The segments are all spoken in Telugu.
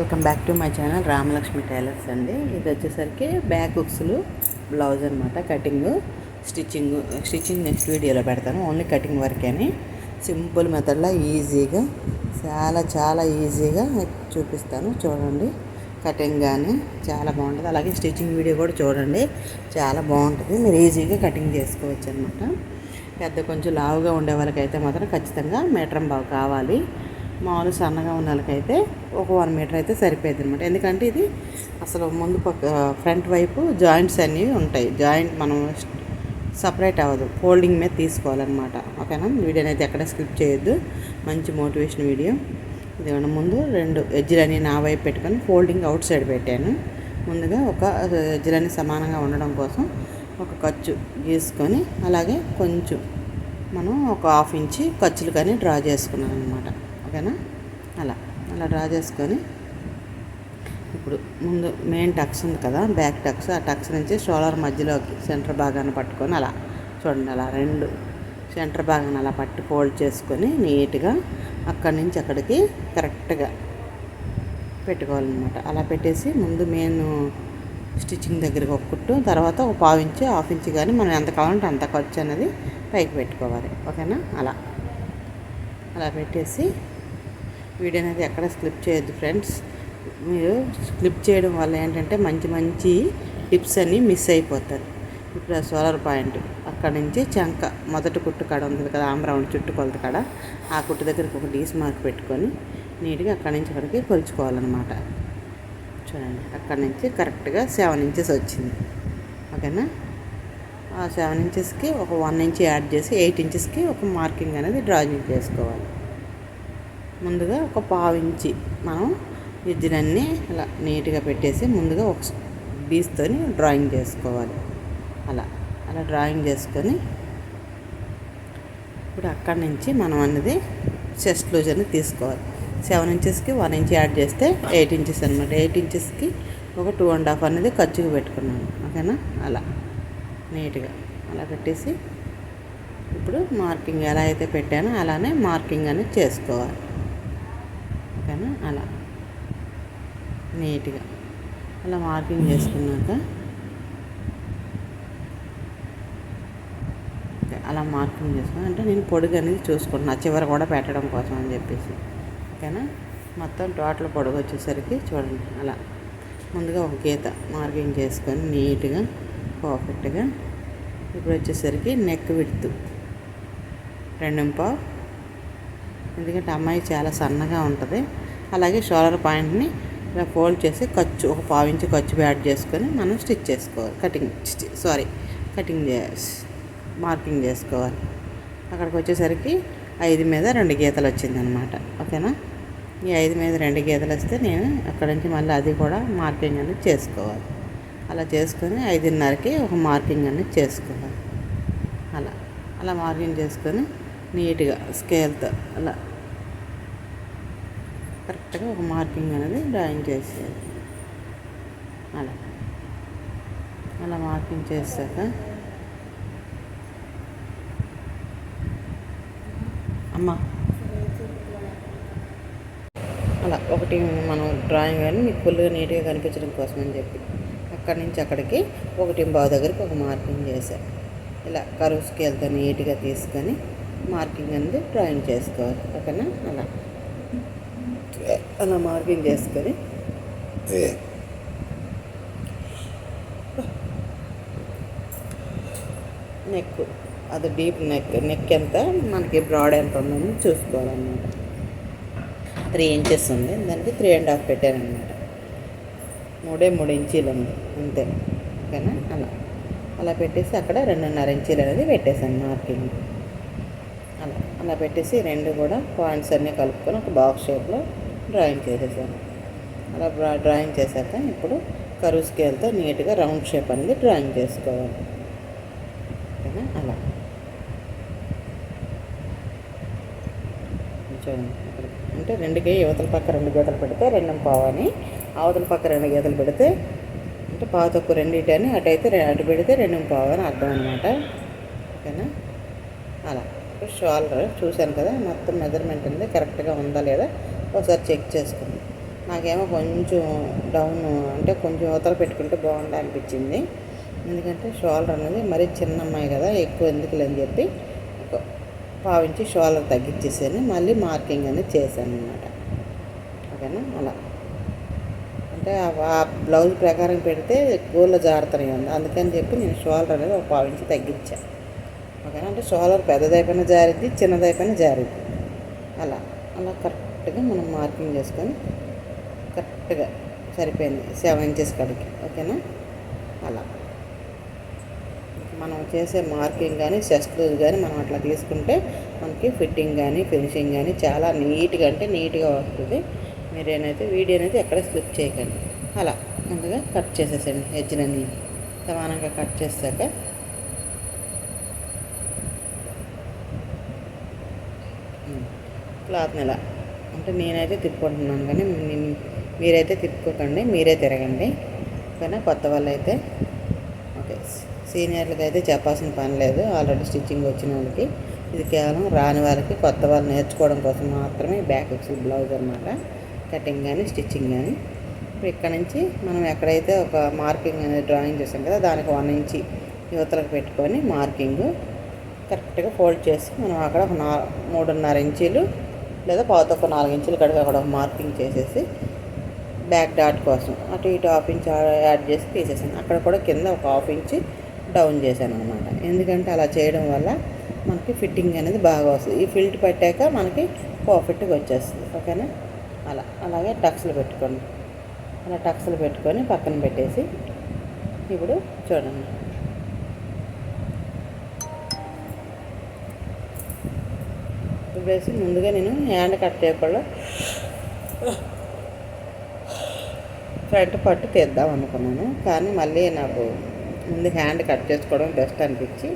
Welcome back to my channel Ramalakshmi tailors అండి. ఇది వచ్చేసరికి బ్యాక్ హుక్స్లు బ్లౌజ్ అనమాట కటింగ్ స్టిచ్చింగ్ స్టిచ్చింగ్ నెక్స్ట్ వీడియోలో పెడతాను. ఓన్లీ కటింగ్ వరకేని సింపుల్ మెథడ్లో ఈజీగా చాలా చాలా ఈజీగా చూపిస్తాను. చూడండి కటింగ్ కానీ చాలా బాగుంటుంది. అలాగే స్టిచ్చింగ్ వీడియో కూడా చూడండి చాలా బాగుంటుంది. మీరు ఈజీగా కటింగ్ చేసుకోవచ్చు అనమాట పెద్ద కొంచెం లావుగా ఉండే వాళ్ళకైతే మాత్రం ఖచ్చితంగా మీటర్ బాగా కావాలి. మామూలు సన్నగా ఉన్న వాళ్ళకైతే ఒక వన్ మీటర్ అయితే సరిపోయింది అనమాట ఎందుకంటే ఇది అసలు ముందు పక్క ఫ్రంట్ వైపు జాయింట్స్ అన్నీ ఉంటాయి. జాయింట్ మనం సపరేట్ అవ్వదు. ఫోల్డింగ్ మీద తీసుకోవాలన్నమాట. ఓకేనా? వీడియోని అయితే ఎక్కడ స్కిప్ చేయొద్దు. మంచి మోటివేషన్ వీడియో. ఇదిగోండి ముందు రెండు ఎజ్జులని నా వైపు పెట్టుకొని ఫోల్డింగ్ అవుట్ సైడ్ పెట్టాను. ముందుగా ఒక ఎడ్జ్లని సమానంగా ఉండడం కోసం ఒక ఖర్చు గీసుకొని అలాగే కొంచెం మనం ఒక హాఫ్ ఇంచి ఖర్చులు కానీ డ్రా చేసుకున్నాను అనమాట ఓకేనా అలా అలా డ్రా చేసుకొని. ఇప్పుడు ముందు మెయిన్ టక్స్ ఉంది కదా బ్యాక్ టక్స్ ఆ టక్స్ నుంచి షోలర్ మధ్యలోకి సెంటర్ భాగాన్ని పట్టుకొని అలా చూడండి అలా రెండు సెంటర్ భాగాన్ని అలా పట్టి ఫోల్డ్ చేసుకొని నీట్గా అక్కడి నుంచి అక్కడికి కరెక్ట్గా పెట్టుకోవాలన్నమాట. అలా పెట్టేసి ముందు మెయిన్ స్టిచ్చింగ్ దగ్గరికి ఒక కుట్టు తర్వాత ఒక పావు ఇంచు హాఫ్ ఇంచు కానీ మనం ఎంత కావాలంటే అంత ఖర్చు అనేది పైకి పెట్టుకోవాలి. ఓకేనా? అలా. అలా పెట్టేసి వీడియో అనేది ఎక్కడ స్లిప్ చేయొద్దు ఫ్రెండ్స్. మీరు స్లిప్ చేయడం వల్ల ఏంటంటే మంచి మంచి టిప్స్ అన్నీ మిస్ అయిపోతారు. ఇప్పుడు ఆ సోలార్ పాయింట్ అక్కడ నుంచి చంక మొదటి కుట్టు కాడ ఉంది కదా ఆమ్రౌండ్ చుట్టుకొలత కాడ ఆ కుట్టు దగ్గరికి ఒక డీస్ మార్క్ పెట్టుకొని నీట్గా అక్కడి నుంచి అక్కడికి కొలుచుకోవాలన్నమాట. చూడండి అక్కడి నుంచి కరెక్ట్గా సెవెన్ ఇంచెస్ వచ్చింది. ఓకేనా? ఆ సెవెన్ ఇంచెస్కి ఒక వన్ ఇంచ్ యాడ్ చేసి ఎయిట్ ఇంచెస్కి ఒక మార్కింగ్ అనేది డ్రాయింగ్ చేసుకోవాలి. ముందుగా ఒక పావు ఇంచి మనం ఎజ్జులన్నీ ఇలా నీట్గా పెట్టేసి ముందుగా ఒక బీస్తోని డ్రాయింగ్ చేసుకోవాలి. అలా అలా డ్రాయింగ్ చేసుకొని ఇప్పుడు అక్కడి నుంచి మనం అనేది చెస్ట్ లూజ్ అనేది తీసుకోవాలి. సెవెన్ ఇంచెస్కి వన్ ఇంచ్ యాడ్ చేస్తే ఎయిట్ ఇంచెస్ అనమాట ఎయిట్ ఇంచెస్కి ఒక టూ అండ్ హాఫ్ అనేది ఖర్చుగా పెట్టుకున్నాను ఓకేనా? అలా నీట్గా అలా పెట్టేసి ఇప్పుడు మార్కింగ్ ఎలా అయితే పెట్టానో అలానే మార్కింగ్ అనేది చేసుకోవాలి. ఓకేనా అలా. నీట్గా. అలా మార్కింగ్ చేసుకున్నాక. అలా మార్కింగ్ చేసుకుని అంటే నేను పొడుగు అనేది చూసుకుంటున్నా. చివర కూడా పెట్టడం కోసం అని చెప్పేసి. ఓకేనా? మొత్తం టోటల్ పొడుగు వచ్చేసరికి చూడండి. అలా. ముందుగా ఒక గీత మార్కింగ్ చేసుకొని నీట్గా పర్ఫెక్ట్గా. ఇప్పుడు వచ్చేసరికి నెక్ విడుతు. రెండు పావు ఎందుకంటే అమ్మాయి చాలా సన్నగా ఉంటుంది. అలాగే షోలర్ పాయింట్ని ఇలా ఫోల్డ్ చేసి ఖర్చు ఒక పావు ఇంచు ఖర్చు యాడ్ చేసుకొని మనం స్టిచ్ చేసుకోవాలి. కటింగ్ సారీ కటింగ్ చేయాలి మార్కింగ్ చేసుకోవాలి. అక్కడికి వచ్చేసరికి ఐదు మీద రెండు గీతలు వచ్చిందనమాట ఓకేనా? ఈ ఐదు మీద రెండు గీతలు వస్తే నేను అక్కడ నుంచి మళ్ళీ అది కూడా మార్కింగ్ అనేది చేసుకోవాలి. అలా చేసుకొని ఐదున్నరకి ఒక మార్కింగ్ అనేది చేసుకోవాలి. అలా అలా మార్కింగ్ చేసుకొని నీట్గా స్కేల్తో అలా. కరెక్ట్గా ఒక మార్కింగ్ అనేది డ్రాయింగ్ చేసేది అలా. అలా మార్కింగ్ చేశాక అమ్మ. అలా ఒకటి మనం డ్రాయింగ్ కానీ మీకు ఫుల్గా నీట్గా కనిపించడం కోసం అని చెప్పి. అక్కడి నుంచి అక్కడికి ఒకటి బావు దగ్గరికి ఒక మార్కింగ్ చేశాను ఇలా కరువు స్కేల్తో నీట్గా తీసుకొని మార్కింగ్ అనేది డ్రాయింగ్ చేసుకోవాలి. ఓకేనా? అలా. అలా మార్కింగ్ చేసుకొని. నెక్ అది డీప్ నెక్ నెక్ ఎంత మనకి బ్రాడ్ ఎంత ఉందని చూసుకోవాలన్నమాట. త్రీ ఇంచెస్ ఉంది. దానికి త్రీ అండ్ హాఫ్ పెట్టానమాట మూడే మూడు ఇంచీలు ఉంది. అంతే. ఓకేనా? అలా. అలా పెట్టేసి అక్కడ రెండున్నర ఇంచీలు అనేది పెట్టేశాను మార్కింగ్. అలా పెట్టేసి రెండు కూడా పాయింట్స్ అన్నీ కలుపుకొని ఒక బాక్స్ షేప్లో డ్రాయింగ్ చేసేసాను. అలా డ్రాయింగ్ చేశాక ఇప్పుడు కరువు స్కేల్తో నీట్గా రౌండ్ షేప్ అనేది డ్రాయింగ్ చేసుకోవాలి. ఓకేనా? అలా. చూడండి. అంటే రెండుకి యువతల పక్క రెండు గీతలు పెడితే రెండు పావని అవతల పక్క రెండు గీతలు పెడితే అంటే పావు తక్కువ రెండింటి అని అటు అయితే అటు పెడితే రెండు పావు అని అర్థం అనమాట ఓకేనా? అలా. షోల్డర్ చూశాను కదా మొత్తం మెజర్మెంట్ ఉంది కరెక్ట్గా ఉందా లేదా ఒకసారి చెక్ చేసుకుంది. నాకేమో కొంచెం డౌన్ అంటే కొంచెం అవతల పెట్టుకుంటే బాగుంది అనిపించింది. ఎందుకంటే షోల్డర్ అనేది మరీ చిన్న అమ్మాయి కదా ఎక్కువ ఎందుకు లేని చెప్పి ఒక పావించి షోల్డర్ తగ్గించేసాను మళ్ళీ మార్కింగ్ అనేది చేశాను అనమాట ఓకేనా? అలా. అంటే ఆ బ్లౌజ్ ప్రకారం పెడితే గోళ్ళ జారుతూనే ఉంది. అందుకని చెప్పి నేను షోల్డర్ అనేది ఒక పావించి తగ్గించాను ఓకేనా అంటే షోల్డర్ పెద్దదైపోయిన జారిద్ది చిన్నదైపోయిన జారిద్ది. అలా. అలా కరెక్ట్గా మనం మార్కింగ్ చేసుకొని కరెక్ట్గా సరిపోయింది సెవెన్ ఇంచెస్ కడికి. ఓకేనా? అలా. మనం చేసే మార్కింగ్ కానీ చెస్ట్ లూజ్ కానీ మనం అట్లా తీసుకుంటే మనకి ఫిట్టింగ్ కానీ ఫినిషింగ్ కానీ చాలా నీట్గా అంటే నీట్గా వస్తుంది. మీరేనైతే వీడియో అనేది ఎక్కడ స్లిప్ చేయకండి. అలా. ముందుగా కట్ చేసేసండి హెజ్జలన్నీ సమానంగా కట్ చేశాక క్లాత్ని ఇలా అంటే నేనైతే తిప్పుకుంటున్నాను కానీ మీరైతే తిప్పుకోకండి మీరే తిరగండి. కానీ కొత్త వాళ్ళు అయితే ఓకే సీనియర్లకి అయితే చెప్పాల్సిన పని లేదు. ఆల్రెడీ స్టిచ్చింగ్ వచ్చిన వాళ్ళకి. ఇది కేవలం రాని వాళ్ళకి కొత్త వాళ్ళు నేర్చుకోవడం కోసం మాత్రమే బ్యాక్ ఎక్స్ బ్లౌజ్ అనమాట కటింగ్ కానీ స్టిచ్చింగ్ కానీ. ఇప్పుడు ఇక్కడ నుంచి మనం ఎక్కడైతే ఒక మార్కింగ్ అనేది డ్రాయింగ్ చేసాం కదా దానికి వన్ ఇంచి యువతలకు పెట్టుకొని మార్కింగ్ కరెక్ట్గా ఫోల్డ్ చేసి మనం అక్కడ ఒక నా మూడున్నర ఇంచీలు లేదా పాత ఒక నాలుగు ఇంచులు కడిగి అక్కడ ఒక మార్కింగ్ చేసేసి బ్యాక్ డాట్ కోసం అటు ఇటు హాఫ్ ఇంచ్ యాడ్ చేసి తీసేసాను. అక్కడ కూడా కింద ఒక హాఫ్ ఇంచ్ డౌన్ చేశాను అనమాట ఎందుకంటే అలా చేయడం వల్ల మనకి ఫిట్టింగ్ అనేది బాగా వస్తుంది. ఈ ఫిల్ట్ పెట్టాక మనకి పర్ఫెక్ట్గా వచ్చేస్తుంది. ఓకేనా? అలా అలాగే టక్స్లు పెట్టుకోండి అలా టక్స్లు పెట్టుకొని పక్కన పెట్టేసి ఇప్పుడు చూడండి. చెప్పేసి ముందుగా నేను హ్యాండ్ కట్ చేయకుండా ఫ్రంట్ పట్టు తీద్దాం అనుకున్నాను. కానీ మళ్ళీ నాకు ముందు హ్యాండ్ కట్ చేసుకోవడం బెస్ట్ అనిపించి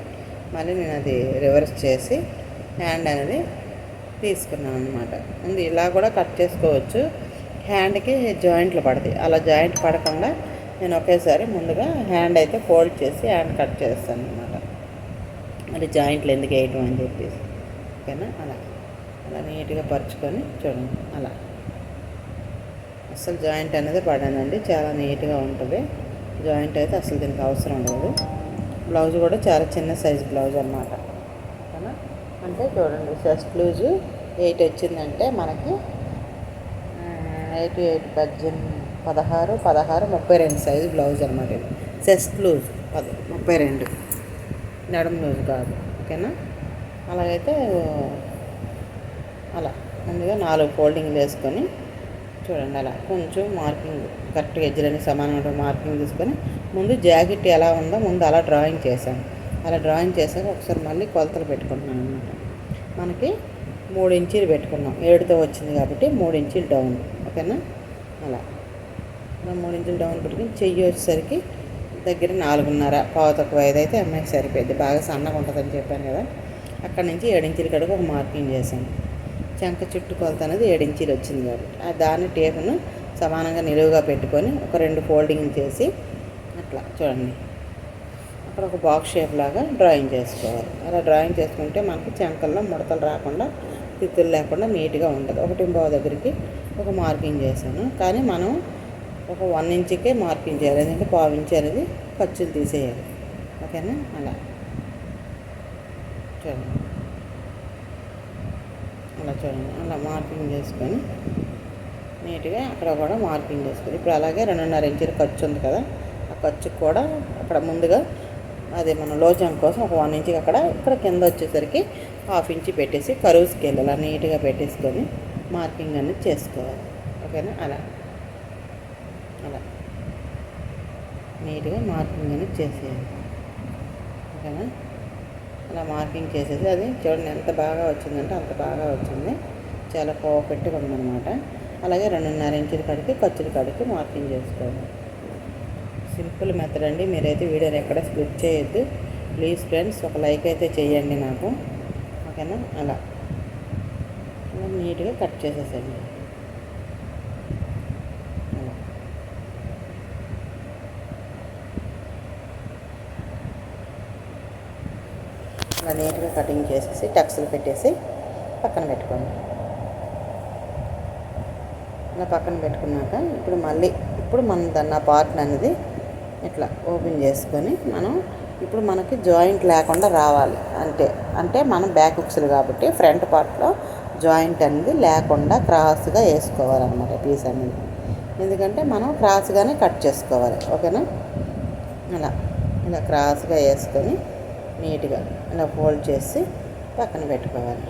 మళ్ళీ నేను అది రివర్స్ చేసి హ్యాండ్ అనేది తీసుకున్నాను అనమాట ముందు ఇలా కూడా కట్ చేసుకోవచ్చు. హ్యాండ్కి జాయింట్లు పడతాయి. అలా జాయింట్ పడకుండా నేను ఒకేసారి ముందుగా హ్యాండ్ అయితే ఫోల్డ్ చేసి హ్యాండ్ కట్ చేస్తాను అనమాట మరి జాయింట్లు ఎందుకు వేయటం అని చెప్పేసి. ఓకేనా? అలా. అలా నీట్గా పరుచుకొని చూడండి అలా. అసలు జాయింట్ అనేది పడనండి చాలా నీట్గా ఉంటుంది. జాయింట్ అయితే అసలు దీనికి అవసరం లేదు. బ్లౌజ్ కూడా చాలా చిన్న సైజ్ బ్లౌజ్ అనమాట అంటే చూడండి ఫస్ట్ బ్లూజ్ ఎయిట్ వచ్చిందంటే మనకి ఎయిట్ ఎయిట్ పద్దెనిమిది పదహారు పదహారు ముప్పై రెండు సైజు బ్లౌజ్ అనమాట ఇది. చెస్ట్ బ్లౌజ్ పద ముప్పై రెండు. నడుము లూజ్ కాదు. ఓకేనా? అలాగైతే అలా. ముందుగా నాలుగు ఫోల్డింగ్లు వేసుకొని చూడండి అలా. కొంచెం మార్కింగ్ కరెక్ట్గా ఎజ్జలని సమానంగా మార్కింగ్ తీసుకొని ముందు జాకెట్ ఎలా ఉందో ముందు అలా డ్రాయింగ్ చేశాను. అలా డ్రాయింగ్ చేశాక ఒకసారి మళ్ళీ కొలతలు పెట్టుకుంటున్నాను అనమాట మనకి మూడు ఇంచీలు పెట్టుకున్నాం. ఏడుతో వచ్చింది కాబట్టి మూడు ఇంచీలు డౌన్. ఓకేనా? అలా. మూడు ఇంచులు డౌన్ పెట్టుకుని చెయ్యి వచ్చేసరికి దగ్గర నాలుగున్నర పావు తక్కువ ఐదు అయితే అమ్మాయికి సరిపోయింది. బాగా సన్నగా ఉంటుందని చెప్పాను కదా. అక్కడ నుంచి ఏడించీల కడుగు ఒక మార్కింగ్ చేశాను. చెంక చుట్టూ కొలత అనేది ఏడించీలు వచ్చింది కాబట్టి. ఆ దాని టేపును సమానంగా నిలువుగా పెట్టుకొని ఒక రెండు ఫోల్డింగ్ చేసి అట్లా చూడండి. అక్కడ ఒక బాక్స్ షేప్ లాగా డ్రాయింగ్ చేసుకోవాలి. అలా డ్రాయింగ్ చేసుకుంటే మనకి చెంకల్లో ముడతలు రాకుండా తిత్తులు లేకుండా నీట్గా ఉంటుంది. ఒకటి బావ దగ్గరికి ఒక మార్కింగ్ చేశాను. కానీ మనం ఒక వన్ ఇంచుకే మార్కింగ్ చేయాలి. ఎందుకంటే పావు ఇంచ్ అనేది ఖర్చులు తీసేయాలి. ఓకేనా? అలా. చూడండి. అలా చూడండి. అలా మార్కింగ్ చేసుకొని నీట్గా అక్కడ కూడా మార్కింగ్ చేసుకొని ఇప్పుడు అలాగే రెండున్నర ఇంచుల ఖర్చు ఉంది కదా ఆ ఖర్చుకు కూడా అక్కడ ముందుగా అదే మన లోచం కోసం ఒక వన్ ఇంచుకి అక్కడ ఇక్కడ కింద వచ్చేసరికి హాఫ్ ఇంచ్ పెట్టేసి కరువు స్కేల్ అలా నీట్గా పెట్టేసుకొని మార్కింగ్ అనేది చేసుకోవాలి. ఓకేనా? అలా. అలా. నీట్గా మార్కింగ్ అనేది చేసేయాలి. ఓకేనా? అలా మార్కింగ్ చేసేసి అది చూడండి ఎంత బాగా వచ్చిందంటే అంత బాగా వచ్చింది. చాలా పర్ఫెక్ట్గా ఉందన్నమాట. అలాగే రెండున్నర ఇంచుల కాడికి ఖర్చుల కాడికి మార్కింగ్ చేసుకోవాలి సింపుల్ మెథడ్ అండి. మీరైతే వీడియోని ఎక్కడ స్కిప్ చేయొద్దు. ప్లీజ్ ఫ్రెండ్స్ ఒక లైక్ అయితే చేయండి నాకు. ఓకేనా? అలా. అలా నీట్గా కట్ చేసేసండి ఇలా నీట్గా కటింగ్ చేసేసి టక్స్లు పెట్టేసి పక్కన పెట్టుకోండి. ఇలా పక్కన పెట్టుకున్నాక ఇప్పుడు మళ్ళీ ఇప్పుడు మనం దాన్ని ఆ పార్ట్ అనేది ఇట్లా ఓపెన్ చేసుకొని మనం ఇప్పుడు మనకి జాయింట్ లేకుండా రావాలి. అంటే అంటే మనం బ్యాక్ హుక్స్లు కాబట్టి ఫ్రంట్ పార్ట్లో జాయింట్ అనేది లేకుండా క్రాస్గా వేసుకోవాలన్నమాట పీస్ అనేది. ఎందుకంటే మనం క్రాస్గానే కట్ చేసుకోవాలి. ఓకేనా? ఇలా ఇలా క్రాస్గా వేసుకొని నీట్గా ఇలా ఫోల్డ్ చేసి పక్కన పెట్టుకోవాలి.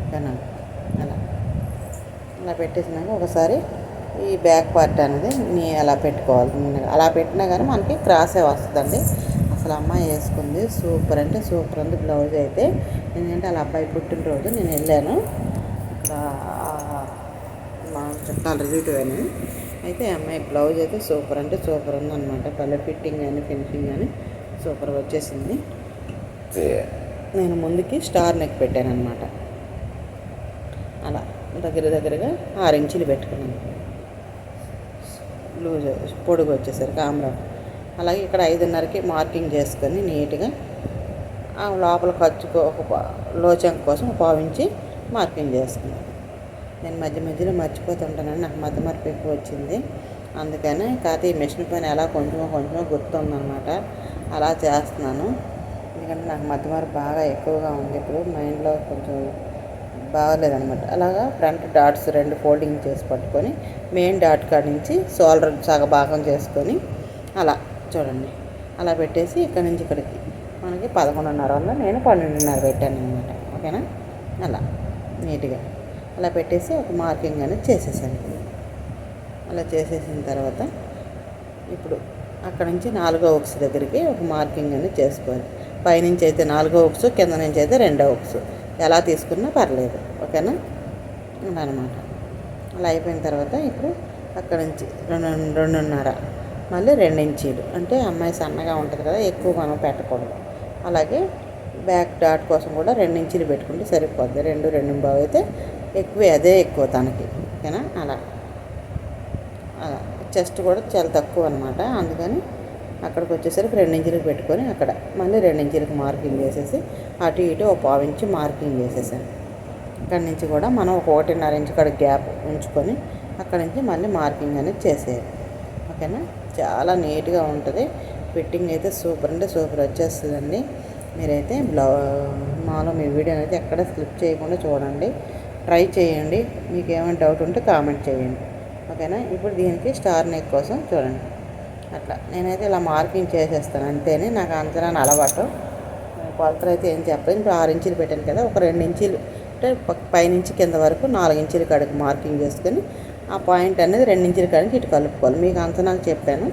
ఓకేనా అలా. అలా పెట్టేసినాక ఒకసారి ఈ బ్యాక్ పార్ట్ అనేది నీ అలా పెట్టుకోవాలి. అలా పెట్టినా కానీ మనకి క్రాసే వస్తుందండి. అసలు అమ్మాయి వేసుకుంది సూపర్ అంటే సూపర్ ఉంది బ్లౌజ్ అయితే. ఎందుకంటే వాళ్ళ అబ్బాయి పుట్టినరోజు నేను వెళ్ళాను. మా చుట్టాలు రిలేటివ్ అని అయితే అమ్మాయి బ్లౌజ్ అయితే సూపర్ అంటే సూపర్ ఉంది అనమాట పల్లె ఫిట్టింగ్ కానీ ఫినిషింగ్ కానీ. సూపర్ వచ్చేసింది. నేను ముందుకి స్టార్ నెక్ పెట్టాను అనమాట అలా దగ్గర దగ్గరగా ఆరు ఇంచులు పెట్టుకున్నాను. లూజ్ పొడుగు వచ్చేసరికి ఆమ్రా అలాగే ఇక్కడ ఐదున్నరకి మార్కింగ్ చేసుకొని నీట్గా ఆ లోపల ఖర్చుకు ఒక లోచంక్ కోసం ఒక పావు ఇంచి మార్కింగ్ చేసుకున్నాను. నేను మధ్య మధ్యలో మర్చిపోతుంటానని నాకు మధ్య మార్పు ఎక్కువ వచ్చింది. అందుకని కాకపోతే ఈ మిషన్ పైన ఎలా కొంచెం కొంచెం గుర్తుందనమాట అలా చేస్తున్నాను. ఎందుకంటే నాకు మధ్యమారు బాగా ఎక్కువగా ఉంది. ఇప్పుడు మైండ్లో కొంచెం బాగాలేదనమాట అలాగా ఫ్రంట్ డాట్స్ రెండు ఫోల్డింగ్ చేసి పట్టుకొని మెయిన్ డాట్ కాడ నుంచి షోల్డర్ సగ భాగం చేసుకొని అలా చూడండి. అలా పెట్టేసి ఇక్కడ నుంచి ఇక్కడికి మనకి పదకొండున్నర వల్ల నేను పన్నెండున్నర పెట్టాను అనమాట ఓకేనా? అలా నీట్గా. అలా పెట్టేసి ఒక మార్కింగ్ అనేది చేసేసాను. అలా చేసేసిన తర్వాత ఇప్పుడు అక్కడ నుంచి నాలుగో ఉక్స్ దగ్గరికి ఒక మార్కింగ్ అనేది చేసుకోవాలి. పైనుంచి అయితే నాలుగో ఉక్స్ కింద నుంచి అయితే రెండో ఉక్స్ ఎలా తీసుకున్నా పర్లేదు. ఓకేనా? అనమాట అలా అయిపోయిన తర్వాత ఇప్పుడు అక్కడ నుంచి రెండు రెండున్నర మళ్ళీ రెండు ఇంచీలు. అంటే అమ్మాయి సన్నగా ఉంటుంది కదా ఎక్కువ మనం పెట్టకూడదు. అలాగే బ్యాక్ డాట్ కోసం కూడా రెండు ఇంచీలు పెట్టుకుంటే సరిపోద్ది. రెండు రెండు బావు అయితే ఎక్కువ అదే ఎక్కువ తనకి. ఓకేనా? అలా. అలా. చెస్ట్ కూడా చాలా తక్కువ అనమాట అందుకని అక్కడికి వచ్చేసరికి రెండు ఇంచులకు పెట్టుకొని అక్కడ మళ్ళీ రెండు ఇంచులకు మార్కింగ్ చేసేసి అటు ఇటు ఒక పావు ఇంచు మార్కింగ్ చేసేసాను. అక్కడి నుంచి కూడా మనం ఒక ఒకటిన్నర ఇంచు కాడ గ్యాప్ ఉంచుకొని అక్కడి నుంచి మళ్ళీ మార్కింగ్ అనేది చేసేయాలి. ఓకేనా? చాలా నీట్గా ఉంటుంది. ఫిట్టింగ్ అయితే సూపర్ అంటే సూపర్ వచ్చేస్తుందండి. మీరైతే బ్లౌ మాలో మీ వీడియో అయితే ఎక్కడ స్లిప్ చేయకుండా చూడండి. ట్రై చేయండి. మీకు ఏమైనా డౌట్ ఉంటే కామెంట్ చేయండి. ఓకేనా? ఇప్పుడు దీనికి స్టార్ నెక్ కోసం చూడండి. అట్లా. నేనైతే ఇలా మార్కింగ్ చేసేస్తాను అంతేనే. నాకు అంచనా అలవాటు. కొలతలు అయితే ఏం చెప్పలేదు ఇప్పుడు ఆరు ఇంచులు పెట్టాను కదా ఒక రెండు ఇంచులు. అంటే పైనుంచి కింద వరకు నాలుగు ఇంచుల కాడికి మార్కింగ్ చేసుకొని ఆ పాయింట్ అనేది రెండు ఇంచుల కాడికి ఇటు కలుపుకోవాలి. మీకు అంచనాలు చెప్పాను.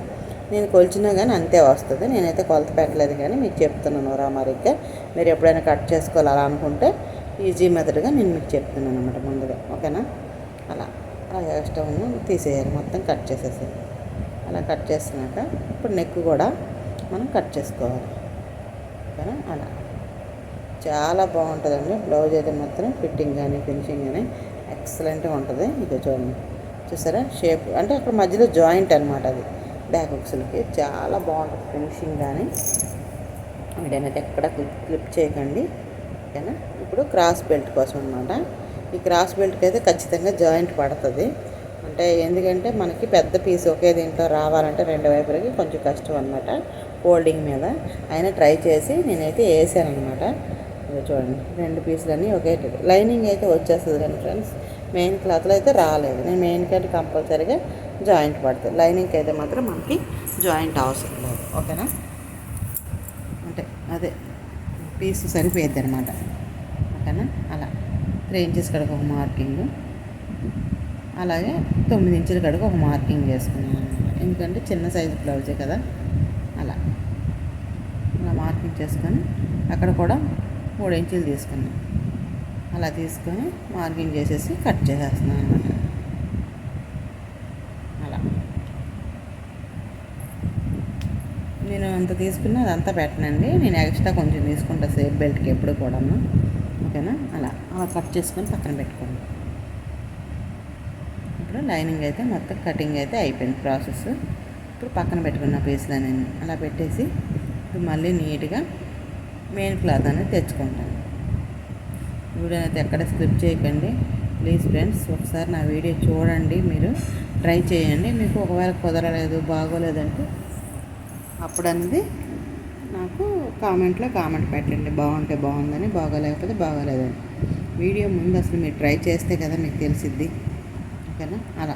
నేను కొలిచినా కానీ అంతే వస్తుంది. నేనైతే కొలత పెట్టలేదు కానీ మీకు చెప్తున్నాను రామారిగ్గా మీరు ఎప్పుడైనా కట్ చేసుకోవాలి అలా అనుకుంటే ఈజీ మెథడ్గా నేను మీకు చెప్తున్నాను అనమాట ముందుగా. ఓకేనా? అలా. ఆ స్టవ్ను తీసేయాలి. మొత్తం కట్ చేసేసేయాలి అలా కట్ చేసినాక ఇప్పుడు నెక్ కూడా మనం కట్ చేసుకోవాలి. ఓకేనా? అలా. చాలా బాగుంటుందండి. బ్లౌజ్ అయితే మాత్రం ఫిట్టింగ్ కానీ ఫినిషింగ్ కానీ ఎక్సలెంట్గా ఉంటుంది. ఇక చూడండి. చూసారా? షేప్ అంటే అక్కడ మధ్యలో జాయింట్ అనమాట అది. బ్యాక్ హుక్స్లకి. చాలా బాగుంటుంది ఫినిషింగ్ కానీ. వీడైనా ఎక్కడ క్లిప్ క్లిప్ చేయకండి. ఓకేనా? ఇప్పుడు క్రాస్ బెల్ట్ కోసం అనమాట ఈ క్రాస్ బెల్ట్కి అయితే ఖచ్చితంగా జాయింట్ పడుతుంది. అంటే ఎందుకంటే మనకి పెద్ద పీస్ ఒకే దీంట్లో రావాలంటే రెండు వైపులకి కొంచెం కష్టం అనమాట ఫోల్డింగ్ మీద. అయినా ట్రై చేసి నేనైతే వేసాను అనమాట చూడండి రెండు పీసులన్నీ ఒకే లైనింగ్ అయితే వచ్చేస్తుంది కానీ ఫ్రెండ్స్. మెయిన్ క్లాత్లో అయితే రాలేదు. నేను మెయిన్ కంటే కంపల్సరీగా జాయింట్ పడుతుంది. లైనింగ్కి అయితే మాత్రం మనకి జాయింట్ అవసరం లేదు. ఓకేనా? అంటే అదే పీస్ సరిపోయిద్ది అనమాట ఓకేనా? అలా. త్రీ ఇంచెస్ కడుకు ఒక మార్కింగ్. అలాగే తొమ్మిది ఇంచుల కడుకు ఒక మార్కింగ్ చేసుకున్నాను. అనమాట ఎందుకంటే చిన్న సైజు బ్లౌజే కదా. అలా. అలా మార్కింగ్ చేసుకొని అక్కడ కూడా మూడు ఇంచులు తీసుకున్నాను అలా తీసుకొని మార్కింగ్ చేసేసి కట్ చేసేస్తున్నాను అనమాట అలా. నేను అంత తీసుకున్నా అదంతా పెట్టనండి. నేను ఎక్స్ట్రా కొంచెం తీసుకుంటా సేఫ్ బెల్ట్కి ఎప్పుడు కూడాను. ఓకేనా? అలా. అలా కట్ చేసుకొని పక్కన పెట్టుకోండి. ఇప్పుడు లైనింగ్ అయితే మొత్తం కటింగ్ అయితే అయిపోయింది ప్రాసెస్. ఇప్పుడు పక్కన పెట్టుకున్న పీసులు నేను అలా పెట్టేసి ఇప్పుడు మళ్ళీ నీట్గా మెయిన్ క్లాత్ అనేది తెచ్చుకుంటాను. వీడియో అయితే ఎక్కడ స్క్రిప్ట్ చేయకండి. ప్లీజ్ ఫ్రెండ్స్ ఒకసారి నా వీడియో చూడండి మీరు ట్రై చేయండి. మీకు ఒకవేళ కుదరలేదు బాగోలేదంటే అప్పుడు అనేది నాకు కామెంట్లో కామెంట్ పెట్టండి. బాగుంటే బాగుందని బాగోలేకపోతే బాగోలేదని. వీడియో ముందు అసలు మీరు ట్రై చేస్తే కదా మీకు తెలిసిద్ది. ఓకేనా? అలా.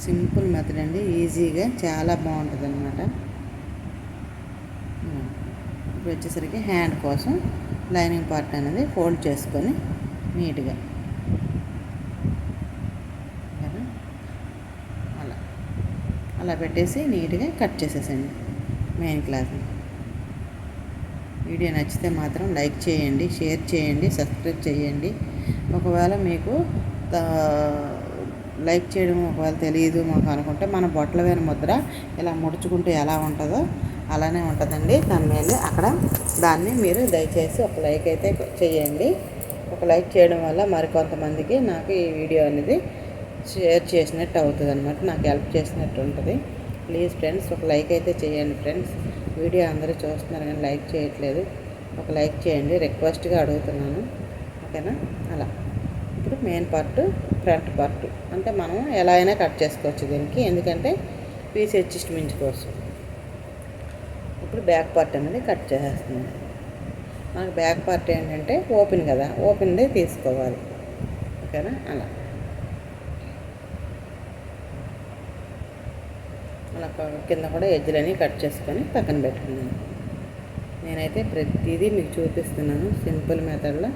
సింపుల్ మెథడ్ అండి. ఈజీగా చాలా బాగుంటుంది అనమాట ఇప్పుడు వచ్చేసరికి హ్యాండ్ కోసం లైనింగ్ పార్ట్ అనేది ఫోల్డ్ చేసుకొని నీట్గా. అలా. అలా పెట్టేసి నీట్గా కట్ చేసేసండి మెయిన్ క్లాత్ని వీడియో నచ్చితే మాత్రం లైక్ చేయండి షేర్ చేయండి సబ్స్క్రైబ్ చేయండి. ఒకవేళ మీకు లైక్ చేయడం ఒకవేళ తెలియదు మాకు అనుకుంటే మన బొట్టల వేన ముద్ర ఇలా ముడుచుకుంటే ఎలా ఉంటుందో అలానే ఉంటుందండి. దాని మీద అక్కడ దాన్ని మీరు దయచేసి ఒక లైక్ అయితే చేయండి. ఒక లైక్ చేయడం వల్ల మరికొంతమందికి నాకు ఈ వీడియో అనేది షేర్ చేసినట్టు అవుతుంది అనమాట నాకు హెల్ప్ చేసినట్టు ఉంటుంది. ప్లీజ్ ఫ్రెండ్స్ ఒక లైక్ అయితే చేయండి ఫ్రెండ్స్. వీడియో అందరూ చూస్తున్నారు కానీ లైక్ చేయట్లేదు. ఒక లైక్ చేయండి. రిక్వెస్ట్గా అడుగుతున్నాను. ఓకేనా? అలా. ఇప్పుడు మెయిన్ పార్ట్ ఫ్రంట్ పార్ట్. అంటే మనం ఎలా అయినా కట్ చేసుకోవచ్చు దీనికి. ఎందుకంటే పీస్ అడ్జస్ట్మెంట్ కోసం. ఇప్పుడు బ్యాక్ పార్ట్ అనేది కట్ చేసేస్తుంది మనకు బ్యాక్ పార్ట్ ఏంటంటే ఓపెన్ కదా. ఓపెన్దే తీసుకోవాలి. ఓకేనా? అలా. అలా కింద కూడా ఎజ్జలని కట్ చేసుకొని పక్కన పెట్టుకున్నాను. నేనైతే ప్రతిదీ మీకు చూపిస్తున్నాను. సింపుల్ మెథడ్లో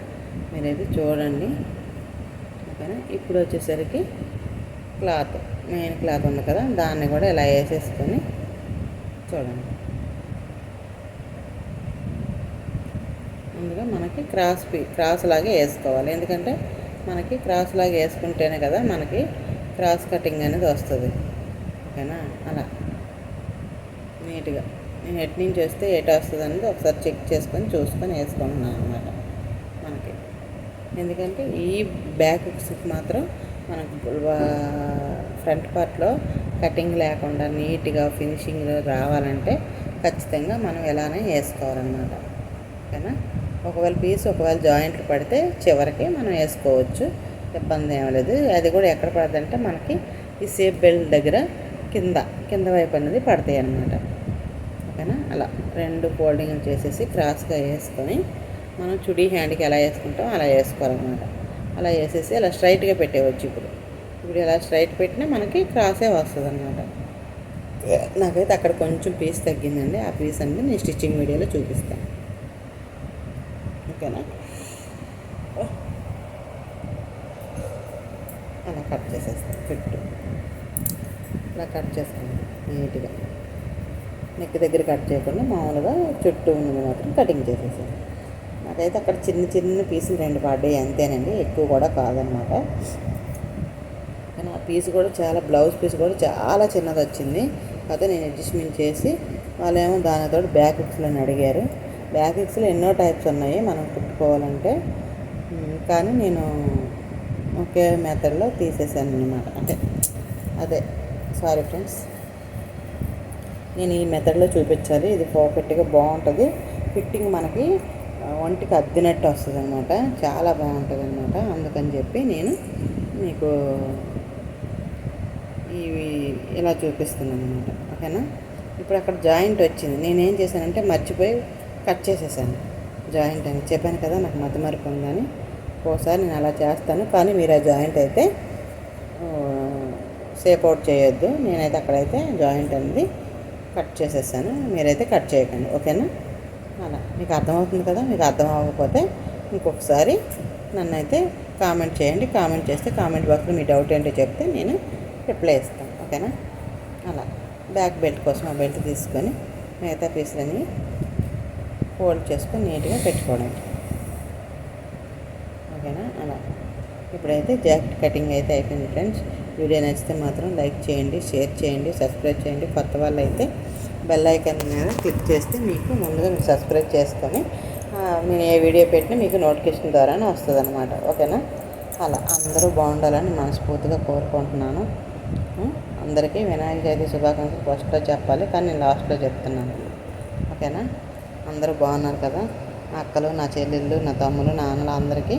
మీరైతే చూడండి. ఓకేనా? ఇప్పుడు వచ్చేసరికి క్లాత్ మెయిన్ క్లాత్ ఉంది కదా దాన్ని కూడా ఇలా వేసేసుకొని చూడండి. ముందుగా మనకి క్రాస్ పీ క్రాస్ లాగే వేసుకోవాలి. ఎందుకంటే మనకి క్రాస్ లాగా వేసుకుంటేనే కదా మనకి క్రాస్ కటింగ్ అనేది వస్తుంది. ఓకేనా అలా. నీట్గా. నేను ఎటు నుంచి వస్తే ఎటు వస్తుంది అనేది ఒకసారి చెక్ చేసుకొని చూసుకొని వేసుకుంటున్నాను అనమాట మనకి. ఎందుకంటే ఈ బ్యాక్ మాత్రం మనకు ఫ్రంట్ పార్ట్లో కటింగ్ లేకుండా నీట్గా ఫినిషింగ్ రావాలంటే ఖచ్చితంగా మనం ఎలానే వేసుకోవాలన్నమాట. ఓకేనా? ఒకవేళ పీస్ ఒకవేళ జాయింట్లు పడితే చివరికి మనం వేసుకోవచ్చు. ఇబ్బంది ఏం లేదు. అది కూడా ఎక్కడ పడుతుందంటే మనకి ఈ సేఫ్ బెల్ట్ దగ్గర కింద కింద వైపు అనేది పడతాయి అన్నమాట. ఓకేనా? అలా రెండు ఫోల్డింగ్లు చేసేసి క్రాస్గా వేసుకొని మనం చుడీ హ్యాండ్కి ఎలా వేసుకుంటాం అలా వేసుకోవాలన్నమాట. అలా వేసేసి అలా స్ట్రైట్గా పెట్టేవచ్చు ఇప్పుడు. ఇప్పుడు ఇలా స్ట్రైట్ పెట్టినా మనకి క్రాసే వస్తుంది అనమాట నాకైతే అక్కడ కొంచెం పీస్ తగ్గిందండి. ఆ పీస్ అనేది నేను స్టిచ్చింగ్ వీడియోలో చూపిస్తాను ఓకేనా? అలా కట్ చేసేస్తాను చుట్టూ ఇలా కట్ చేసుకుంటాం నీట్గా. నెక్ దగ్గర కట్ చేయకుండా మామూలుగా చుట్టూ ఉన్నది మాత్రం కటింగ్ చేసేసాను నాకైతే అక్కడ చిన్న చిన్న పీసులు రెండు పడ్డాయి అంతేనండి. ఎక్కువ కూడా కాదనమాట. కానీ ఆ పీస్ కూడా చాలా బ్లౌజ్ పీస్ కూడా చాలా చిన్నది వచ్చింది. అయితే నేను అడ్జస్ట్మెంట్ చేసి వాళ్ళేమో దానితో బ్యాక్ ఎక్స్లు అని అడిగారు. బ్యాక్ ఎక్స్లు ఎన్నో టైప్స్ ఉన్నాయి మనం కుట్టుకోవాలంటే. కానీ నేను ఒకే మెథడ్లో తీసేసాను అనమాట అంటే అదే. Sorry friends. నేను ఈ మెథడ్లో చూపించాలి. ఇది పర్ఫెక్ట్గా బాగుంటుంది. ఫిట్టింగ్ మనకి ఒంటికి అద్దినట్టు వస్తుంది అనమాట చాలా బాగుంటుంది అనమాట అందుకని చెప్పి నేను మీకు ఇవి ఇలా చూపిస్తున్నాను అనమాట ఓకేనా? ఇప్పుడు అక్కడ జాయింట్ వచ్చింది. నేనేం చేశానంటే మర్చిపోయి కట్ చేసేసాను. జాయింట్ అని చెప్పాను కదా నాకు మతి మరపు ఉందని. ఒకసారి నేను అలా చేస్తాను. కానీ మీరు ఆ జాయింట్ అయితే సేప్ అవుట్ చేయొద్దు. నేనైతే అక్కడైతే జాయింట్ అనేది కట్ చేసేసాను మీరైతే కట్ చేయకండి. ఓకేనా? అలా. మీకు అర్థమవుతుంది కదా? మీకు అర్థం అవ్వకపోతే ఇంకొకసారి నన్ను అయితే కామెంట్ చేయండి. కామెంట్ చేస్తే కామెంట్ బాక్స్లో మీ డౌట్ ఏంటో చెప్తే నేను రిప్లై ఇస్తాను. ఓకేనా? అలా. బ్యాక్ బెల్ట్ కోసం ఆ బెల్ట్ తీసుకొని మిగతా పీసులన్నీ ఫోల్డ్ చేసుకొని నీట్గా పెట్టుకోవడం ఓకేనా? అలా. ఇప్పుడైతే జాకెట్ కటింగ్ అయితే అయిపోయింది ఫ్రెండ్స్. వీడియో నచ్చితే మాత్రం లైక్ చేయండి షేర్ చేయండి సబ్స్క్రైబ్ చేయండి. కొత్త వాళ్ళు అయితే బెల్ ఐకాన్ మీద క్లిక్ చేస్తే మీకు ముందుగా మీరు సబ్స్క్రైబ్ చేసుకొని నేను ఏ వీడియో పెట్టినా మీకు నోటిఫికేషన్ ద్వారానే వస్తుంది అనమాట ఓకేనా? అలా అందరూ బాగుండాలని మనస్ఫూర్తిగా కోరుకుంటున్నాను. అందరికీ వినాయక చవితి శుభాకాంక్షలు ఫస్ట్లో చెప్పాలి కానీ నేను లాస్ట్లో చెప్తున్నాను. ఓకేనా? అందరూ బాగున్నారు కదా? నా అక్కలు నా చెల్లెళ్ళు నా తమ్ములు నా అన్నలు అందరికీ